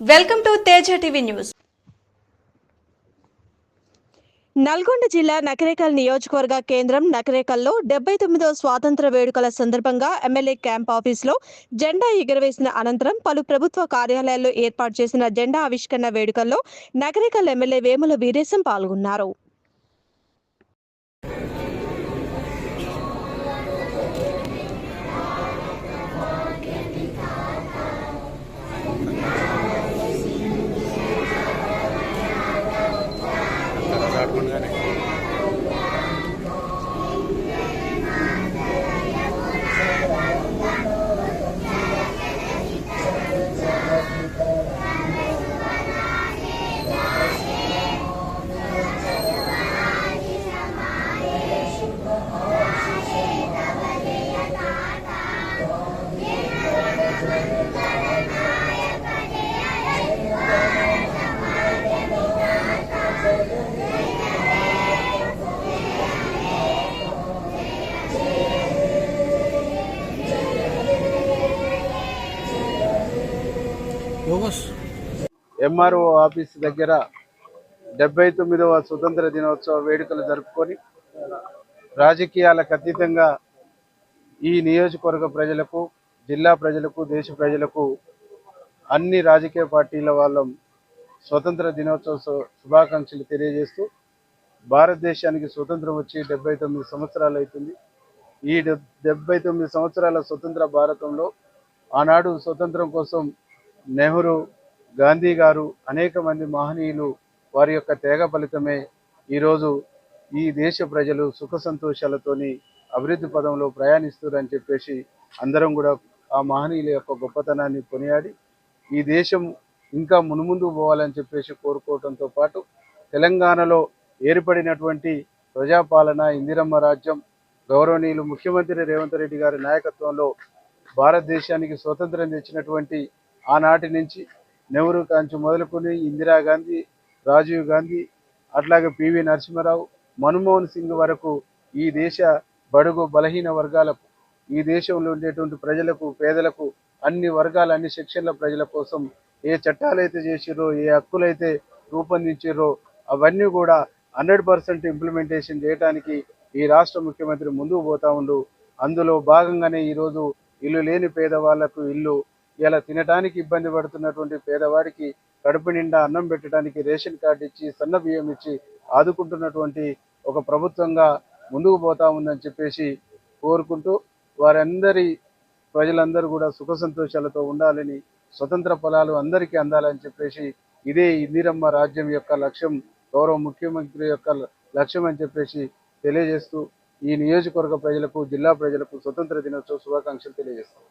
Welcome to Teja TV news. Nalgonda జిల్లా నకరేకల్ నియోజకవర్గ కేంద్రం నకరేకల్లో డెబ్బై తొమ్మిదో స్వాతంత్ర వేడుకల సందర్భంగా ఎమ్మెల్యే క్యాంప్ ఆఫీసులో జెండా ఎగురవేసిన అనంతరం పలు ప్రభుత్వ కార్యాలయాల్లో ఏర్పాటు చేసిన జెండా ఆవిష్కరణ వేడుకల్లో నకరేకల్ ఎమ్మెల్యే వేముల వీరేశం పాల్గొన్నారు. これだね ఎంఆర్ఓ ఆఫీస్ దగ్గర డెబ్బై తొమ్మిదవ స్వతంత్ర దినోత్సవ వేడుకలు జరుపుకొని రాజకీయాలకు అతీతంగా ఈ నియోజకవర్గ ప్రజలకు జిల్లా ప్రజలకు దేశ ప్రజలకు అన్ని రాజకీయ పార్టీల వాళ్ళం స్వతంత్ర దినోత్సవ శుభాకాంక్షలు తెలియజేస్తూ భారతదేశానికి స్వతంత్రం వచ్చి డెబ్బై తొమ్మిది సంవత్సరాలు అవుతుంది. ఈ డెబ్బై తొమ్మిది సంవత్సరాల స్వతంత్ర భారతంలో ఆనాడు స్వతంత్రం కోసం నెహ్రూ గాంధీ గారు అనేక మంది మహనీయులు వారి యొక్క తేగ ఫలితమే ఈరోజు ఈ దేశ ప్రజలు సుఖ సంతోషాలతోని అభివృద్ధి పదంలో ప్రయాణిస్తున్నారని చెప్పేసి అందరం కూడా ఆ మహనీయుల యొక్క గొప్పతనాన్ని కొనియాడి ఈ దేశం ఇంకా మునుముందు పోవాలని చెప్పేసి కోరుకోవడంతో పాటు తెలంగాణలో ఏర్పడినటువంటి ప్రజాపాలన ఇందిరమ్మ రాజ్యం గౌరవనీయులు ముఖ్యమంత్రి రేవంత్ రెడ్డి గారి నాయకత్వంలో భారతదేశానికి స్వతంత్రం తెచ్చినటువంటి ఆనాటి నుంచి నెహ్రూ కాంచి మొదలుకొని ఇందిరాగాంధీ రాజీవ్ గాంధీ అట్లాగే పివి నరసింహారావు మన్మోహన్ సింగ్ వరకు ఈ దేశ బడుగు బలహీన వర్గాలకు ఈ దేశంలో ఉండేటువంటి ప్రజలకు పేదలకు అన్ని వర్గాల అన్ని సెక్షన్ల ప్రజల కోసం ఏ చట్టాలైతే చేసిర్రో ఏ హక్కులైతే రూపొందించిర్రో అవన్నీ కూడా హండ్రెడ్ పర్సెంట్ ఇంప్లిమెంటేషన్ చేయడానికి ఈ రాష్ట్ర ముఖ్యమంత్రి ముందుకు పోతా ఉండు. అందులో భాగంగానే ఈరోజు ఇల్లు లేని పేదవాళ్ళకు ఇల్లు ఇలా తినడానికి ఇబ్బంది పడుతున్నటువంటి పేదవాడికి కడుపు నిండా అన్నం పెట్టడానికి రేషన్ కార్డు ఇచ్చి సన్న బియ్యం ఇచ్చి ఆదుకుంటున్నటువంటి ఒక ప్రభుత్వంగా ముందుకు పోతా ఉందని చెప్పేసి కోరుకుంటూ వారందరి ప్రజలందరూ కూడా సుఖ సంతోషాలతో ఉండాలని స్వతంత్ర ఫలాలు అందరికీ అందాలని చెప్పేసి ఇదే ఇందిరమ్మ రాజ్యం యొక్క లక్ష్యం గౌరవ ముఖ్యమంత్రి యొక్క లక్ష్యం అని చెప్పేసి తెలియజేస్తూ ఈ నియోజకవర్గ ప్రజలకు జిల్లా ప్రజలకు స్వతంత్ర దినోత్సవ శుభాకాంక్షలు తెలియజేస్తాం